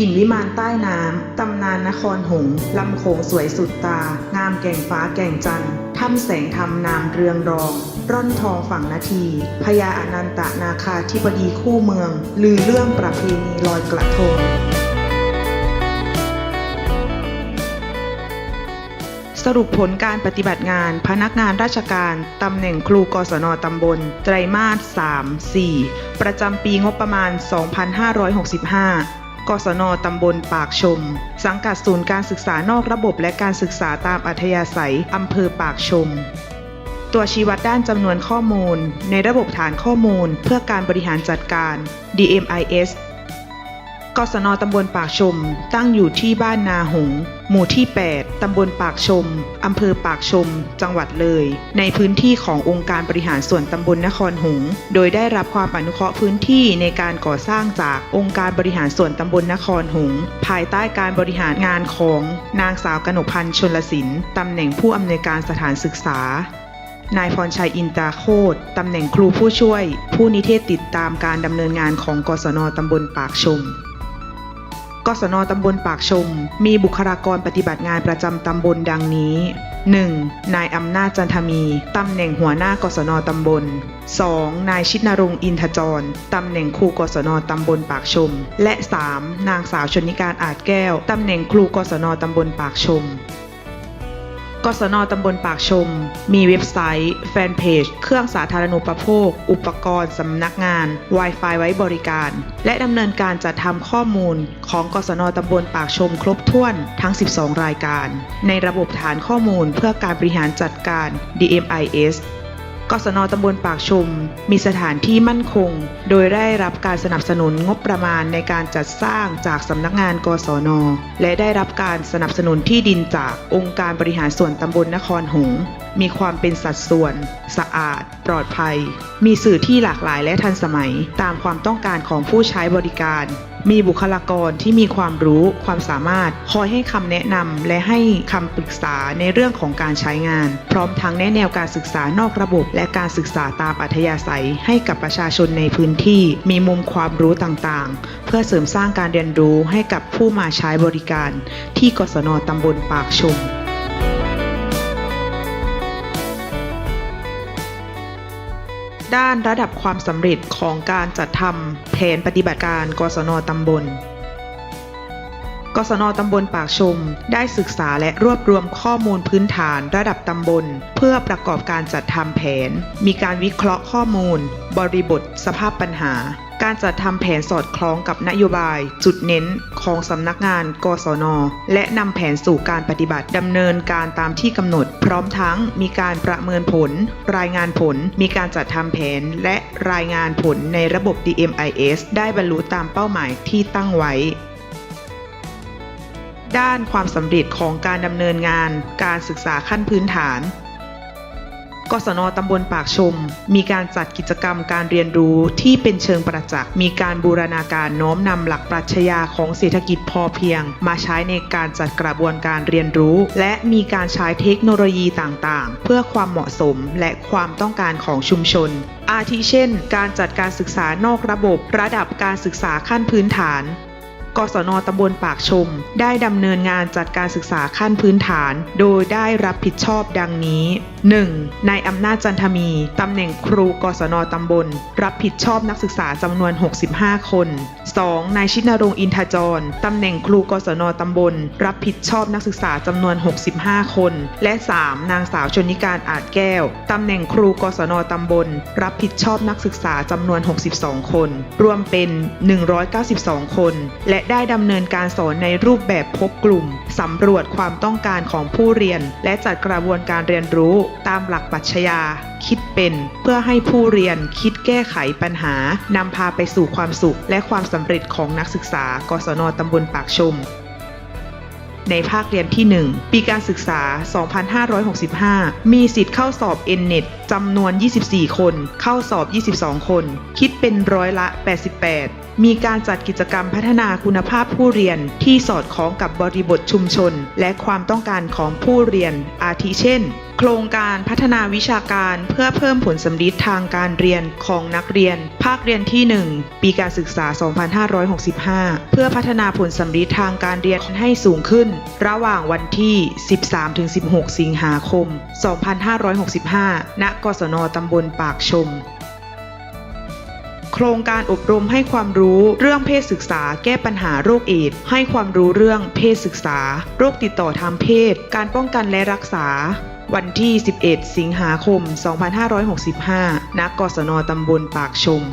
ถิ่นวิมานใต้น้ำ ตำนานนครหงส์ลำโขงสวยสุดตา งามแก่งฟ้าแก่งจันทร์ถ้ำแสงธรรมนามเรืองรอง ร่อนทองฝั่งนาทีพญาอนันตนาคาธิบดีคู่เมือง ลือเรื่องประเพณีลอยกระทงสรุปผลการปฏิบัติงานพนักงานราชการ ตำแหน่งครูกศนตำบล ไตรมาส 3 4 ประจำปีงบประมาณ 2565 กศนตำบลปากชม สังกัดศูนย์การศึกษานอกระบบและการศึกษาตามอัธยาศัยอำเภอปากชม ตัวชี้วัดด้านจำนวนข้อมูล ในระบบฐานข้อมูล เพื่อการบริหารจัดการ DMIS กศนตำบลปากชม ตั้งอยู่ที่บ้านนาหง หมู่ที่ 8 ตำบลปากชม อำเภอปากชม จังหวัดเลย ในพื้นที่ขององค์การบริหารส่วนตำบลนครหง โดยได้รับความอนุเคราะห์พื้นที่ในการก่อสร้างจากองค์การบริหารส่วนตำบลนครหง ภายใต้การบริหารงานของนางสาวกนกพันธ์ชนลสินตำแหน่งผู้อำนวยการสถานศึกษานายพรชัยอินตาโคตตำแหน่งครูผู้ช่วย ผู้นิเทศติดตามการดำเนินงานของกศนตำบลปากชม กศนตำบลปากชม มีบุคลากรปฏิบัติงานประจำตำบลดังนี้ 1. นายอำนาจจันทมี ตำแหน่งหัวหน้ากศนตำบล 2. นายชิดนรงอินทจร ตำแหน่งครูกศนตำบลปากชม และ 3. นางสาวชนิการอาจแก้ว ตำแหน่งครูกศนตำบลปากชม กศนตำบลปากชม มีเว็บไซต์ แฟนเพจ เครื่องสาธารณูปโภค อุปกรณ์สำนักงาน Wi-Fi ไว้บริการ และดำเนินการจัดทำข้อมูลของกศนตำบลปากชมครบถ้วนทั้ง 12 รายการ ในระบบฐานข้อมูลเพื่อการบริหารจัดการ DMIS กศนตำบลปากชม มีสถานที่มั่นคง โดยได้รับการสนับสนุนงบประมาณในการจัดสร้างจากสำนักงาน กศน และได้รับการสนับสนุนที่ดินจากองค์การบริหารส่วนตำบลนครหงส์มีความเป็นสัดส่วน สะอาด ปลอดภัย มีสื่อที่หลากหลายและทันสมัย ตามความต้องการของผู้ใช้บริการ มีบุคลากรที่มีความรู้ความสามารถ คอยให้คำแนะนำและให้คำปรึกษาในเรื่องของการใช้งาน พร้อมทั้งแนะแนวการศึกษานอกระบบ และการศึกษาตามอัธยาศัย ให้กับประชาชนในพื้นที่ มีมุมความรู้ต่างๆ เพื่อเสริมสร้างการเรียนรู้ให้กับผู้มาใช้บริการ ที่กศนตำบลปากชม ด้านระดับความสำเร็จของการจัดทำแผนปฏิบัติการกศนตำบล กศนตำบลปากชม ได้ศึกษาและรวบรวมข้อมูลพื้นฐานระดับตำบล เพื่อประกอบการจัดทำแผน มีการวิเคราะห์ข้อมูล บริบท สภาพปัญหา การจัดทำแผนสอดคล้องกับนโยบาย จุดเน้นของสำนักงาน กศน และนำแผนสู่การปฏิบัติดำเนินการตามที่กำหนด พร้อมทั้งมีการประเมินผล รายงานผล มีการจัดทำแผน และรายงานผลในระบบ DMIS ได้บรรลุตามเป้าหมายที่ตั้งไว้ด้านความสำเร็จของการดำเนินงาน การศึกษาขั้นพื้นฐาน กศนตำบลปากชม มีการจัดกิจกรรมการเรียนรู้ที่เป็นเชิงประจักษ์ มีการบูรณาการน้อมนำหลักปรัชญาของเศรษฐกิจพอเพียง มาใช้ในการจัดกระบวนการเรียนรู้ และมีการใช้เทคโนโลยีต่างๆ เพื่อความเหมาะสมและความต้องการของชุมชน อาทิเช่น การจัดการศึกษานอกระบบ ระดับการศึกษาขั้นพื้นฐานกศนตำบลปากชม ได้ดำเนินงานจัดการศึกษาขั้นพื้นฐาน โดยได้รับผิดชอบดังนี้ 1. นายอำนาจจันทมี ตำแหน่งครูกศนตำบล รับผิดชอบนักศึกษาจำนวน 65 คน 2. นายชินรงอินทจร ตำแหน่งครูกศนตำบล รับผิดชอบนักศึกษาจำนวน 65 คน และ 3. นางสาวชนิการอาจแก้ว ตำแหน่งครูกศนตำบล รับผิดชอบนักศึกษาจำนวน 62 คน รวมเป็น 192 คน และได้ดำเนินการสอนในรูปแบบพบกลุ่มสำรวจความต้องการของผู้เรียน และจัดกระบวนการเรียนรู้ตามหลักปรัชญาคิดเป็นเพื่อให้ผู้เรียนคิดแก้ไขปัญหานำพาไปสู่ความสุข และความสำเร็จของนักศึกษากศนตำบลปากชม ในภาคเรียนที่ 1 ปีการศึกษา 2565 มีสิทธิ์เข้าสอบ N-NET จำนวน 24 คน เข้าสอบ 22 คน คิดเป็นร้อยละ 88มีการจัดกิจกรรมพัฒนาคุณภาพผู้เรียนที่สอดคล้องกับบริบทชุมชน และความต้องการของผู้เรียน อาทิเช่น โครงการพัฒนาวิชาการเพื่อเพิ่มผลสำลิดทางการเรียนของนักเรียน ภาคเรียนที่ 1 ปีการศึกษา 2565 เพื่อพัฒนาผลสำลิดทางการเรียนให้สูงขึ้น ระหว่างวันที่ 13-16 สิงหาคม 2565 ณ กศนตำบลปากชมโครงการอบรมให้ความรู้เรื่องเพศศึกษาแก้ปัญหาโรคเอดส์ให้ความรู้เรื่องเพศศึกษา โรคติดต่อทางเพศ การป้องกันและรักษา วันที่ 11 สิงหาคม 2565 ณ กศนตำบลปากชม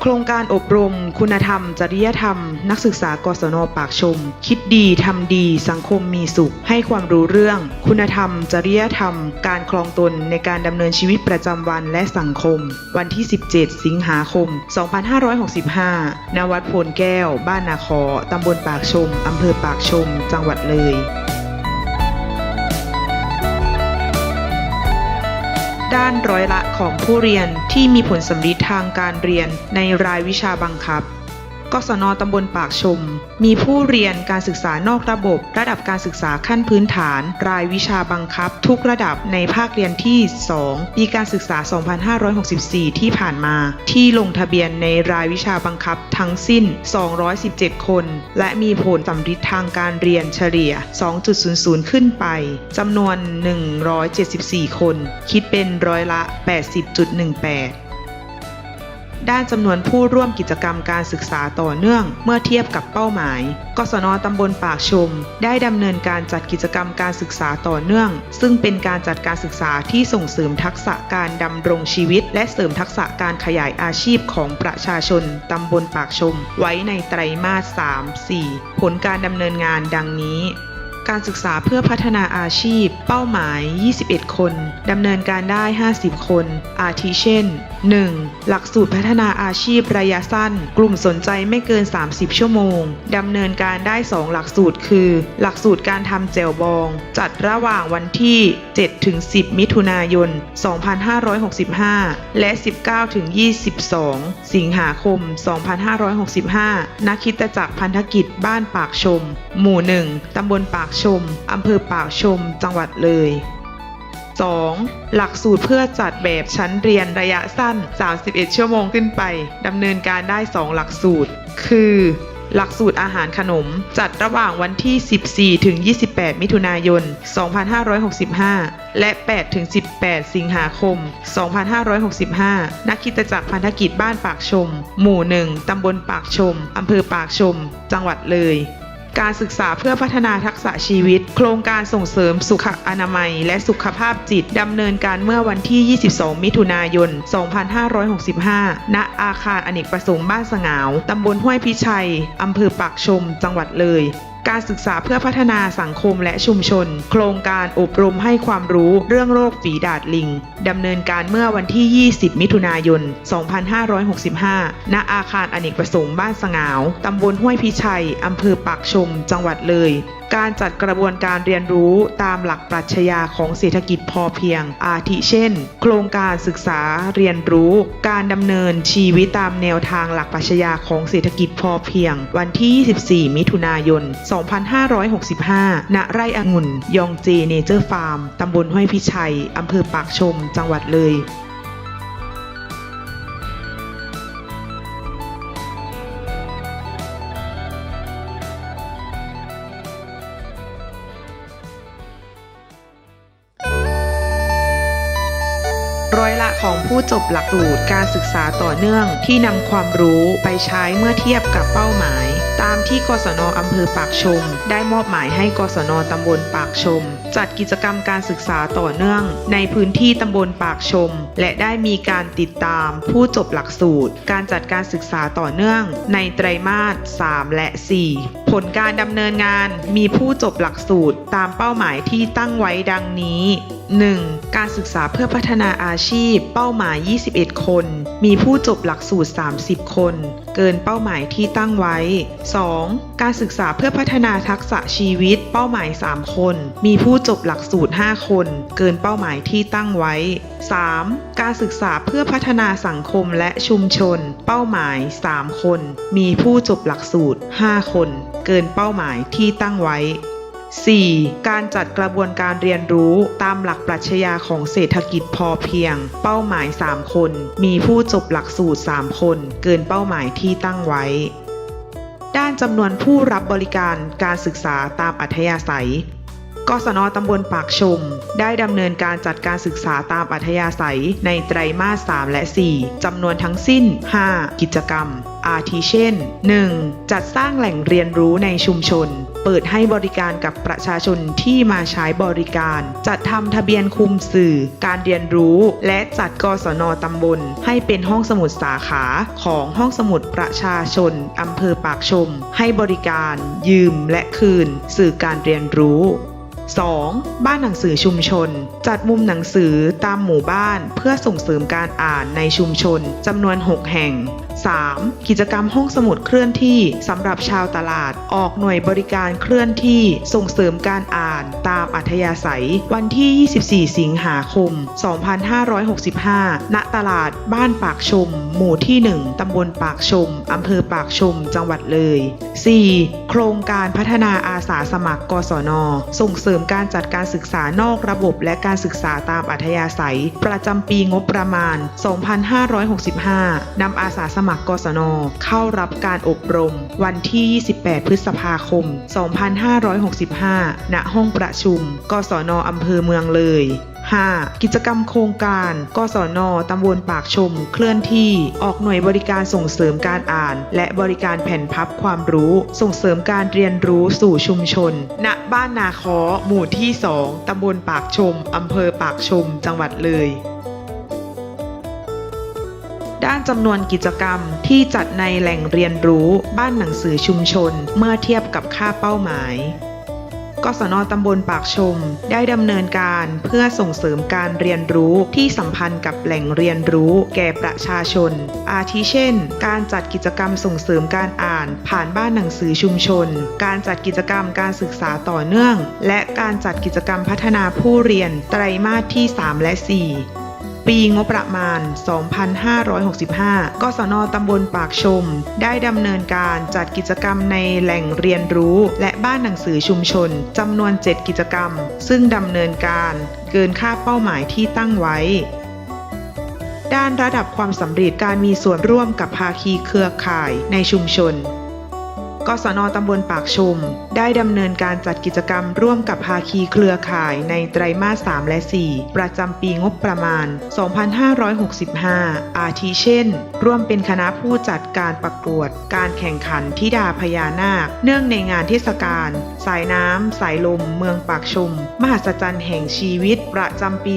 โครงการอบรม คุณธรรม จริยธรรม นักศึกษากศนปากชม คิดดี ทำดี สังคมมีสุข ให้ความรู้เรื่อง คุณธรรม จริยธรรม การคลองตนในการดำเนินชีวิตประจำวันและสังคม วันที่ 17 สิงหาคม 2565 ณ วัดโพนแก้ว บ้านนาคอตำบลปากชมอำเภอปากชม จังหวัดเลย ด้านร้อยละของผู้เรียนที่มีผลสำลิดทางการเรียนในรายวิชาบังคับ กศนตำบลปากชม มีผู้เรียนการศึกษานอกระบบ ระดับการศึกษาขั้นพื้นฐาน รายวิชาบังคับ ทุกระดับในภาคเรียนที่ 2 ปีการศึกษา 2564 ที่ผ่านมา ที่ลงทะเบียนในรายวิชาบังคับทั้งสิ้น 217 คน และมีผลสำลิดทางการเรียนเฉลี่ย 2.00 ขึ้นไปจำนวน 174 คน คิดเป็นร้อยละ 80.18 ด้านจำนวนผู้ร่วมกิจกรรมการศึกษาต่อเนื่อง เมื่อเทียบกับเป้าหมาย กศนตำบลปากชม ได้ดำเนินการจัดกิจกรรมการศึกษาต่อเนื่อง ซึ่งเป็นการจัดการศึกษาที่ส่งเสริมทักษะการดำรงชีวิต และเสริมทักษะการขยายอาชีพของประชาชนตำบลปากชม ไว้ในไตรมาส 3 4 ผลการดำเนินงานดังนี้ การศึกษาเพื่อพัฒนาอาชีพ เป้าหมาย 21 คนดำเนินการได้ 50 คน อาทิเช่น 1. หลักสูตรพัฒนาอาชีพระยะสั้น กลุ่มสนใจไม่เกิน 30 ชั่วโมงดำเนินการได้ 2 หลักสูตรคือ หลักสูตรการทำแจวบอง จัดระหว่างวันที่ 7-10 มิถุนายน 2565 และ 19-22 สิงหาคม 2565ณคริดจักรพันธกิจบ้านปากชม หมู่ 1 ตำบลปากชมอำเภอปากชม จังหวัดเลย 2. หลักสูตรเพื่อจัดแบบชั้นเรียนระยะสั้น 31 ชั่วโมงขึ้นไป ดำเนินการได้ 2 หลักสูตร คือ หลักสูตรอาหารขนม จัดระหว่างวันที่ 14 ถึง 28 มิถุนายน 2565 และ 8 ถึง 18 สิงหาคม 2565นักกิจจักรพันธกิจบ้านปากชม หมู่ 1 ตำบลปากชม อำเภอปากชม จังหวัดเลย การศึกษาเพื่อพัฒนาทักษะชีวิต โครงการส่งเสริมสุขอนามัย และสุขภาพจิตดำเนินการเมื่อวันที่ 22 มิถุนายน 2565 ณ อาคารอเนกประสงค์บ้านสงาว ตำบลห้วยพิชัย อำเภอปากชม จังหวัดเลย การศึกษาเพื่อพัฒนาสังคมและชุมชน โครงการอบรมให้ความรู้เรื่องโรคฝีดาดลิงดำเนินการเมื่อวันที่ 20 มิถุนายน 2565 ณ อาคารอเนกประสงค์บ้านสงาว ตำบลห้วยพิชัย อำเภอปากชม จังหวัดเลย การจัดกระบวนการเรียนรู้ตามหลักปรัชญาของเศรษฐกิจพอเพียง อาทิเช่น โครงการศึกษาเรียนรู้ การดำเนินชีวิตตามแนวทางหลักปรัชญาของเศรษฐกิจพอเพียง วันที่ 24 มิถุนายน2565 ณ ไร่องุ่น ยองเจเนเจอร์ฟาร์ม ตำบลห้วยพิชัย อำเภอปากชม จังหวัดเลยร้อยละของผู้จบหลักสูตรการศึกษาต่อเนื่องที่นำความรู้ไปใช้เมื่อเทียบกับเป้าหมาย ตามที่กศนอำเภอปากชม ได้มอบหมายให้กศนตำบลปากชม จัดกิจกรรมการศึกษาต่อเนื่อง ในพื้นที่ตำบลปากชม และได้มีการติดตามผู้จบหลักสูตร การจัดการศึกษาต่อเนื่อง ในไตรมาส 3 และ 4 ผลการดำเนินงานมีผู้จบหลักสูตรตามเป้าหมายที่ตั้งไว้ดังนี้ 1. การศึกษาเพื่อพัฒนาอาชีพ เป้าหมาย 21 คน มีผู้จบหลักสูตร 30 คน เกินเป้าหมายที่ตั้งไว้ 2. การศึกษาเพื่อพัฒนาทักษะชีวิต เป้าหมาย 3 คน มีผู้จบหลักสูตร 5 คน เกินเป้าหมายที่ตั้งไว้ 3. การศึกษาเพื่อพัฒนาสังคมและชุมชน เป้าหมาย 3 คน มีผู้จบหลักสูตร 5 คน เกินเป้าหมายที่ตั้งไว้ 4. การจัดกระบวนการเรียนรู้ตามหลักปรัชญาของเศรษฐกิจพอเพียง เป้าหมาย 3 คน มีผู้จบหลักสูตร 3 คน เกินเป้าหมายที่ตั้งไว้ ด้านจำนวนผู้รับบริการการศึกษาตามอัธยาศัยกศนตำบลปากชม ได้ดำเนินการจัดการศึกษาตามอัธยาศัยในไตรมาส 3 และ 4 จำนวนทั้งสิ้น 5 กิจกรรม อาทิเช่น 1. จัดสร้างแหล่งเรียนรู้ในชุมชน เปิดให้บริการกับประชาชนที่มาใช้บริการ จัดทำทะเบียนคุมสื่อ การเรียนรู้ และจัดกศนตำบล ให้เป็นห้องสมุดสาขาของห้องสมุดประชาชนอำเภอปากชม ให้บริการ ยืมและคืน สื่อการเรียนรู้ 2. บ้านหนังสือชุมชน จัดมุมหนังสือตามหมู่บ้านเพื่อส่งเสริมการอ่านในชุมชนจำนวน 6 แห่ง 3. กิจกรรมห้องสมุดเคลื่อนที่สำหรับชาวตลาดออกหน่วยบริการเคลื่อนที่ส่งเสริมการอ่านตามอัธยาศัย วันที่ 24 สิงหาคม 2565 ณ ตลาดบ้านปากชม หมู่ที่ 1 ตำบลปากชม อำเภอปากชม จังหวัดเลย 4. โครงการพัฒนาอาสาสมัครกศน ส่งเสริมการจัดการศึกษานอกระบบ และการศึกษาตามอัธยาศัย ประจำปีงบประมาณ 2565 นำอาสาสมัครกศน เข้ารับการอบรม วันที่ 28 พฤษภาคม 2565 ณ ห้องประชุม กศนอำเภอเมืองเลย 5. กิจกรรมโครงการ กศน ตำบลปากชม เคลื่อนที่ ออกหน่วยบริการส่งเสริมการอ่าน และบริการแผ่นพับความรู้ ส่งเสริมการเรียนรู้สู่ชุมชน ณ บ้านนาคอหมู่ที่ 2 ตำบลปากชม อำเภอปากชม จังหวัดเลยด้านจำนวนกิจกรรมที่จัดในแหล่งเรียนรู้บ้านหนังสือชุมชน เมื่อเทียบกับค่าเป้าหมาย กศนตำบลปากชม ได้ดำเนินการเพื่อส่งเสริมการเรียนรู้ที่สัมพันธ์กับแหล่งเรียนรู้แก่ประชาชน อาทิเช่น การจัดกิจกรรมส่งเสริมการอ่านผ่านบ้านหนังสือชุมชน การจัดกิจกรรมการศึกษาต่อเนื่อง และการจัดกิจกรรมพัฒนาผู้เรียนไตรมาสที่ 3 และ 4 ปีงบประมาณ 2565 กศนตำบลปากชม ได้ดำเนินการจัดกิจกรรมในแหล่งเรียนรู้ และบ้านหนังสือชุมชนจำนวน 7 กิจกรรม ซึ่งดำเนินการเกินค่าเป้าหมายที่ตั้งไว้ด้านระดับความสำเร็จการมีส่วนร่วมกับภาคีเครือข่ายในชุมชน กศนตำบลปากชม ได้ดำเนินการจัดกิจกรรมร่วมกับภาคีเครือข่ายในไตรมาส 3 และ 4 ประจำปีงบประมาณ 2565 อาทิเช่น ร่วมเป็นคณะผู้จัดการประกวด การแข่งขันทิดาพญานาค เนื่องในงานเทศกาลสายน้ำ สายลม เมืองปากชม มหัศจรรย์แห่งชีวิต ประจำปี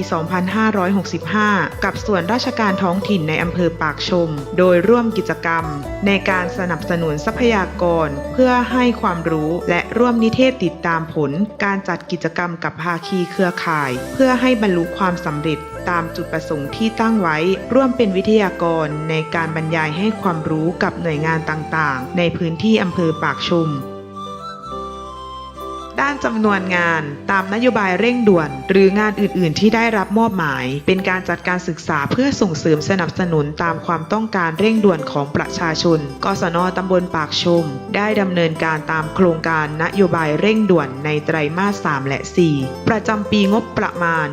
2565 กับส่วนราชการท้องถิ่นในอำเภอปากชม โดยร่วมกิจกรรม ในการสนับสนุนทรัพยากรเพื่อให้ความรู้และร่วมนิเทศติดตามผล การจัดกิจกรรมกับภาคีเครือข่าย เพื่อให้บรรลุความสำเร็จตามจุดประสงค์ที่ตั้งไว้ ร่วมเป็นวิทยากรในการบรรยายให้ความรู้กับหน่วยงานต่างๆ ในพื้นที่อำเภอปากชุม จำนวนงาน ตามนโยบายเร่งด่วน หรืองานอื่น ๆ ที่ได้รับมอบหมาย เป็นการจัดการศึกษาเพื่อส่งเสริมสนับสนุนตามความต้องการเร่งด่วนของประชาชน กศนตำบลปากชม ได้ดำเนินการตามโครงการนโยบายเร่งด่วนในไตรมาส 3 และ 4 ประจำปีงบประมาณ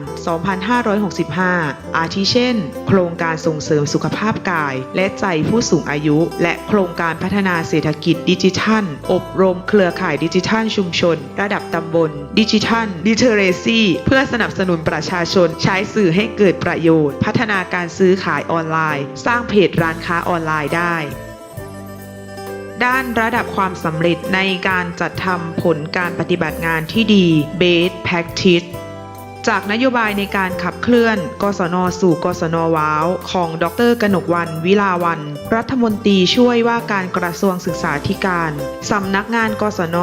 2565 อาทิเช่น โครงการส่งเสริมสุขภาพกาย และใจผู้สูงอายุ และโครงการพัฒนาเศรษฐกิจดิจิทัล อบรมเครือข่ายดิจิทัลชุมชน ระดับตำบลดิจิทัลดิเทเรซีเพื่อสนับสนุนประชาชนใช้สื่อให้เกิดประโยชน์ พัฒนาการซื้อขายออนไลน์ สร้างเพจร้านค้าออนไลน์ได้ด้านระดับความสำเร็จในการจัดทำผลการปฏิบัติงานที่ดี Best Practice จากนโยบายในการขับเคลื่อนกศนสู่กศนว้าว ของ ดร กนกวัน วิลาวันรัฐมนตรีช่วยว่าการกระทรวงศึกษาธิการ สำนักงานกศน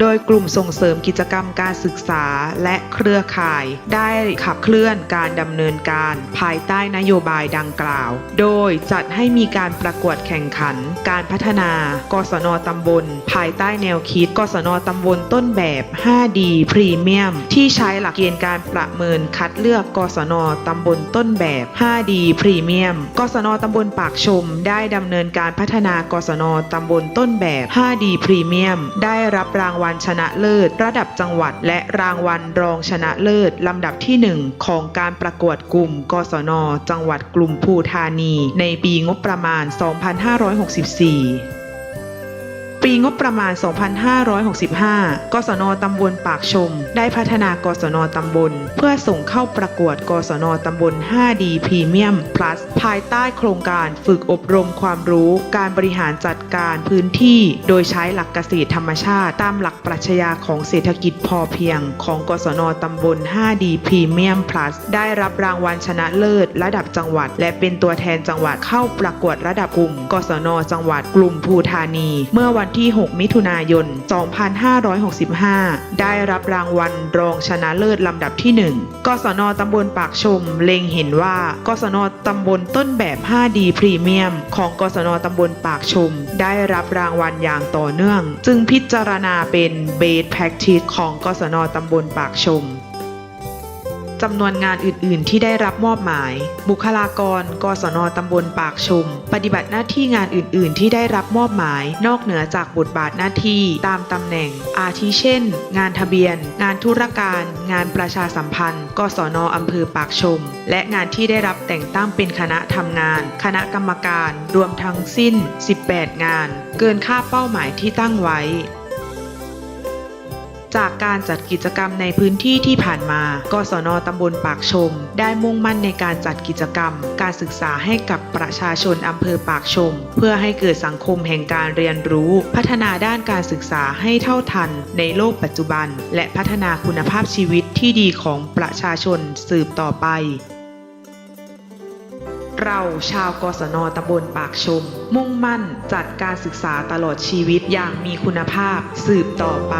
โดยกลุ่มส่งเสริมกิจกรรมการศึกษาและเครือข่าย ได้ขับเคลื่อนการดำเนินการภายใต้นโยบายดังกล่าว โดยจัดให้มีการประกวดแข่งขัน การพัฒนากศนตำบล ภายใต้แนวคิด กศนตำบลต้นแบบ 5D พรีเมียม ที่ใช้หลักเกณฑ์การประเมินคัดเลือกกศนตำบลต้นแบบ 5D พรีเมียม กศนตำบลปากชมได้ดำเนินการพัฒนากศนตำบลต้นแบบ 5D พรีเมียม ได้รับรางวัลชนะเลิศ ระดับจังหวัด และรางวัลรองชนะเลิศ ลำดับที่ 1 ของการประกวดกลุ่ม กศน จังหวัดกลุ่มภูธานี ในปีงบประมาณ 2564 ปีงบประมาณ 2565 กศนตำบลปากชม ได้พัฒนากศนตำบล เพื่อส่งเข้าประกวด กศนตำบล 5D พรีเมียม plus ภายใต้โครงการฝึกอบรมความรู้ การบริหารจัดการพื้นที่ โดยใช้หลักเกษตรธรรมชาติ ตามหลักปรัชญาของเศรษฐกิจพอเพียง ของกศนตำบล 5D พรีเมียม plus ได้รับรางวัลชนะเลิศ ระดับจังหวัด และเป็นตัวแทนจังหวัดเข้าประกวดระดับกลุ่ม กศนจังหวัดกลุ่มภูธานี เมื่อวันที่ 6 มิถุนายน 2565 ได้รับรางวัลรองชนะเลิศลำดับที่ 1 กศนตำบลปากชม เล็งเห็นว่า กศนตำบลต้นแบบ 5D พรีเมียม ของกศนตำบลปากชม ได้รับรางวัลอย่างต่อเนื่อง จึงพิจารณาเป็น Best Practice ของกศนตำบลปากชม จำนวนงานอื่น ๆ ที่ได้รับมอบหมาย บุคลากร กศนตำบลปากชม ปฏิบัติหน้าที่งานอื่น ๆ ที่ได้รับมอบหมาย นอกเหนือจากบทบาทหน้าที่ตามตำแหน่ง อาทิเช่น งานทะเบียน งานธุรการ งานประชาสัมพันธ์ กศนอำเภอปากชม และงานที่ได้รับแต่งตั้งเป็นคณะทำงาน คณะกรรมการ รวมทั้งสิ้น 18 งาน เกินค่าเป้าหมายที่ตั้งไว้ จากการจัดกิจกรรมในพื้นที่ที่ผ่านมา กศนตำบลปากชม ได้มุ่งมั่นในการจัดกิจกรรม การศึกษาให้กับประชาชนอำเภอปากชม เพื่อให้เกิดสังคมแห่งการเรียนรู้ พัฒนาด้านการศึกษาให้เท่าทัน ในโลกปัจจุบัน และพัฒนาคุณภาพชีวิตที่ดีของประชาชนสืบต่อไปเราชาวกศนตำบลปากชม มุ่งมั่นจัดการศึกษาตลอดชีวิตอย่างมีคุณภาพสืบต่อไป